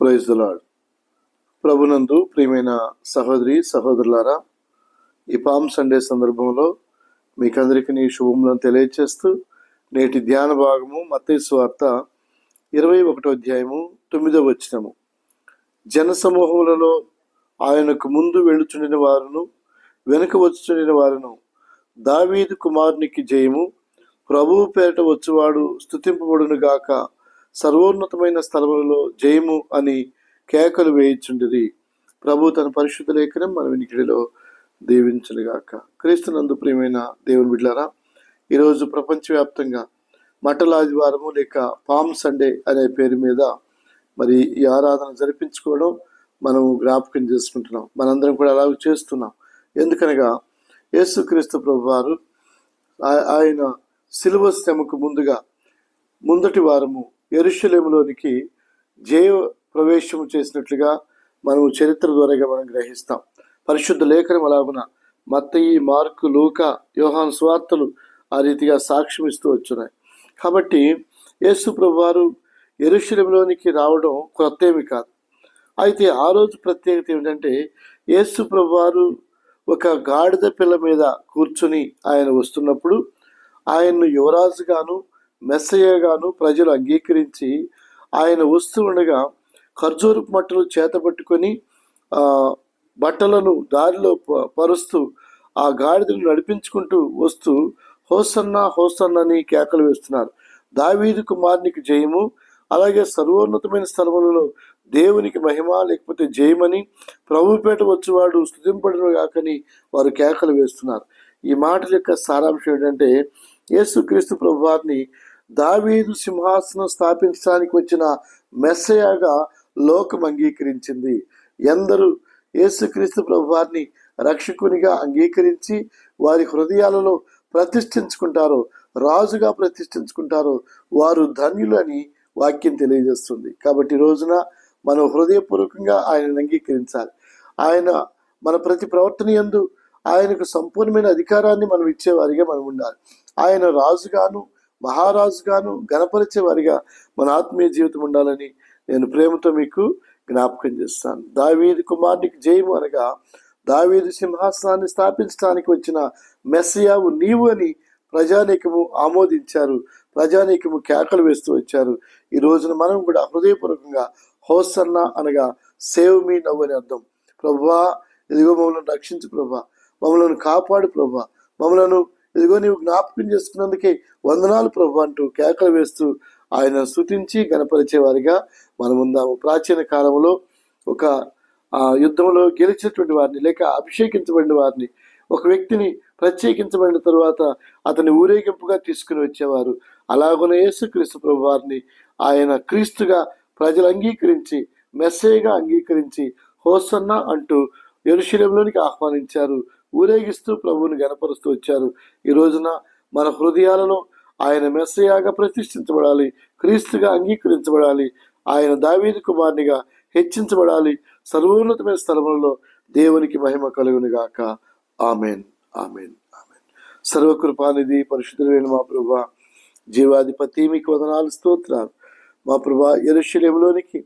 Praise lord ప్రభునందు ప్రియమైన సహోదరి సహోదరులారా ఈ పామ్ సండే సందర్భంలో మీకందరికీ నీ శుభములను తెలియచేస్తూ నేటి ధ్యాన భాగము మతేశ్వార్త వార్త ఇరవై ఒకటో అధ్యాయము తొమ్మిదో వచ్చినము జన సమూహములలో ఆయనకు ముందు వెళుచుండిన వారును వెనుక వచ్చుచుండిన వారును దావీదు కుమారునికి జయము ప్రభువు పేరట వచ్చేవాడు స్థుతింపబడును గాక సర్వోన్నతమైన స్థలములలో జయము అని కేకలు వేయించుండిరి. ప్రభు తన పరిశుద్ధ లేఖనం మన వినికిడిలో దీవించునుగాక. క్రీస్తునందు ప్రియమైన దేవుని బిడ్డారా ఈరోజు ప్రపంచవ్యాప్తంగా మటల ఆదివారము లేక పామ్ సండే అనే పేరు మీద మరి ఈ ఆరాధన జరిపించుకోవడం మనము జ్ఞాపకం చేసుకుంటున్నాం. మనందరం కూడా అలాగే చేస్తున్నాం. ఎందుకనగా యేసుక్రీస్తు ప్రభు వారు ఆయన శిలువ శ్రమకు ముందుగా ముందటి వారము ఎరుషులేములోనికి జయ ప్రవేశం చేసినట్లుగా మనము చరిత్ర ద్వారాగా మనం గ్రహిస్తాం. పరిశుద్ధ లేఖనం అలాగున మత్తయి మార్కు లూక యోహాన్ స్వార్తలు ఆ రీతిగా సాక్ష్యం ఇస్తూ వచ్చున్నాయి. కాబట్టి యేసు ప్రభు వారు రావడం కొత్త ఏమి కాదు. అయితే ఆ రోజు ప్రత్యేకత ఏమిటంటే యేసు ప్రభువారు ఒక గాడిద పిల్ల మీద కూర్చుని ఆయన వస్తున్నప్పుడు ఆయన్ను యువరాజుగాను మెస్సయ్యగాను ప్రజలు అంగీకరించి ఆయన వస్తూ ఉండగా ఖర్జూరపు మట్టలు చేతబట్టుకొని బట్టలను దారిలో ప- పరుస్తూ ఆ గాడిదను నడిపించుకుంటూ వస్తూ హోసన్న హోసన్న అని కేకలు వేస్తున్నారు. దావీదు కుమారునికి జయము అలాగే సర్వోన్నతమైన స్థలములలో దేవునికి మహిమ లేకపోతే జయమని ప్రభుపేట వచ్చేవాడు స్థుతింపడను కాకని వారు కేకలు వేస్తున్నారు. ఈ మాటల యొక్క సారాంశం ఏంటంటే యేసుక్రీస్తు ప్రభు వారిని దావీదు సింహాసనం స్థాపించడానికి వచ్చిన మెస్సయాగా లోకం అంగీకరించింది. ఎందరూ యేసుక్రీస్తు ప్రభు వారిని రక్షకునిగా అంగీకరించి వారి హృదయాలలో ప్రతిష్ఠించుకుంటారో రాజుగా ప్రతిష్ఠించుకుంటారో వారు ధన్యులు అని వాక్యం తెలియజేస్తుంది. కాబట్టి రోజున మనం హృదయపూర్వకంగా ఆయనను అంగీకరించాలి. ఆయన మన ప్రతి ప్రవర్తన యందు ఆయనకు సంపూర్ణమైన అధికారాన్ని మనం ఇచ్చేవారిగా మనం ఉండాలి. ఆయన రాజుగాను మహారాజుగాను గణపరిచేవారిగా మన ఆత్మీయ జీవితం ఉండాలని నేను ప్రేమతో మీకు జ్ఞాపకం చేస్తాను. దావీదు కుమారునికి జయము అనగా దావీదు సింహాసనాన్ని స్థాపించడానికి వచ్చిన మెస్సియావు నీవు అని ప్రజానీకము ఆమోదించారు. ప్రజానీకము కేకలు వేస్తూ వచ్చారు. ఈ రోజున మనం కూడా హృదయపూర్వకంగా హోసన్న అనగా సేవ్ మీ నవ్వు అని అర్థం. ప్రభా ఇదిగో మమ్మల్ని రక్షించు ప్రభా. మమ్మలను కాపాడు ప్రభా. మమ్మలను ఇదిగో నీవు జ్ఞాపకం చేసుకున్నందుకే వందనాలు ప్రభు అంటూ కేకలు వేస్తూ ఆయన స్థుతించి గణపరిచేవారిగా మనం ఉందాము ప్రాచీన కాలంలో ఒక యుద్ధంలో గెలిచినటువంటి వారిని లేక అభిషేకించబడిన వారిని ఒక వ్యక్తిని ప్రత్యేకించబడిన తరువాత అతని ఊరేగింపుగా తీసుకుని వచ్చేవారు. అలాగనే యేసుక్రీస్తు ప్రభు వారిని ఆయన క్రీస్తుగా ప్రజలు అంగీకరించి మెస్సేగా అంగీకరించి హోసన్న అంటూ ఎరుశీలంలోనికి ఆహ్వానించారు. ఊరేగిస్తూ ప్రభువుని గనపరుస్తూ వచ్చారు. ఈ రోజున మన హృదయాలలో ఆయన మెస్సయాగా ప్రతిష్ఠించబడాలి క్రీస్తుగా అంగీకరించబడాలి ఆయన దావీది కుమారునిగా హెచ్చించబడాలి. సర్వోన్నతమైన స్థలములలో దేవునికి మహిమ కలుగునుగాక. ఆమెన్. ఆమెన్. ఆమెన్. సర్వకృపానిధి పరిశుద్ధులైన మా ప్రభా జీవాధిపతి మీకు వదనాలు స్తోత్రాలు. మా ప్రభా ఎరుశలేములోనికి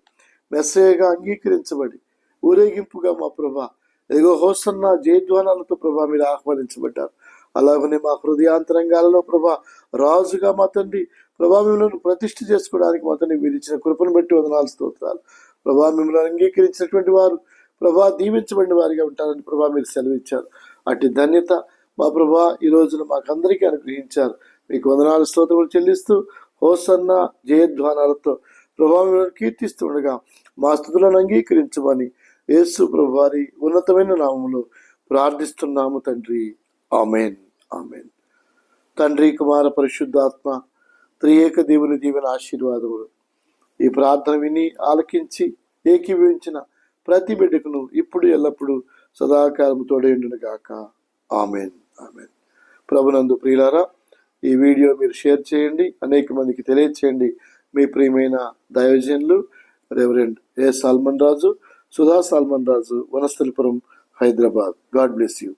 మెస్సయగా అంగీకరించబడి ఊరేగింపుగా మా ప్రభా ఏదో హోసన్న జయధ్వానాలతో ప్రభా మీరు ఆహ్వానించబడ్డారు. అలాగనే మా హృదయాంతరంగాలలో ప్రభా రాజుగా మా తండ్రి ప్రభా మిమ్మల్ని ప్రతిష్ఠ చేసుకోవడానికి మా తండ్రి మీరు ఇచ్చిన కృపను బట్టి వదనాలు స్తోత్రాలు. ప్రభా మిమ్మల్ని అంగీకరించినటువంటి వారు ప్రభా దీవించబడిన వారిగా ఉంటారని ప్రభా మీరు సెలవిచ్చారు. అటు ధన్యత మా ప్రభా ఈ రోజున మాకందరికీ అనుగ్రహించారు. మీకు వందనాలు స్తోత్రములు చెల్లిస్తూ హోసన్న జయధ్వానాలతో ప్రభావం కీర్తిస్తుండగా మా స్థుతులను అంగీకరించమని యేసు ప్రభువారి ఉన్నతమైన నామములో ప్రార్థిస్తున్నాము తండ్రి. ఆమెన్. ఆమెన్. తండ్రి కుమార పరిశుద్ధాత్మ త్రియేక దేవుని దీవెన ఆశీర్వాదములు. ఈ ప్రార్థన విని ఆలకించి ఏకీభవించిన ప్రతి బిడ్డకును ఇప్పుడు ఎల్లప్పుడూ సదాకాలం తోడేండును గాక. ఆమెన్. ఆమెన్. ప్రభునందు ప్రియులారా ఈ వీడియో మీరు షేర్ చేయండి అనేక మందికి తెలియచేయండి. మీ ప్రియమైన దయోజనులు reverend A. Solomon Raju Sudha Solomon Raju Vanasthalipuram Hyderabad. God bless you.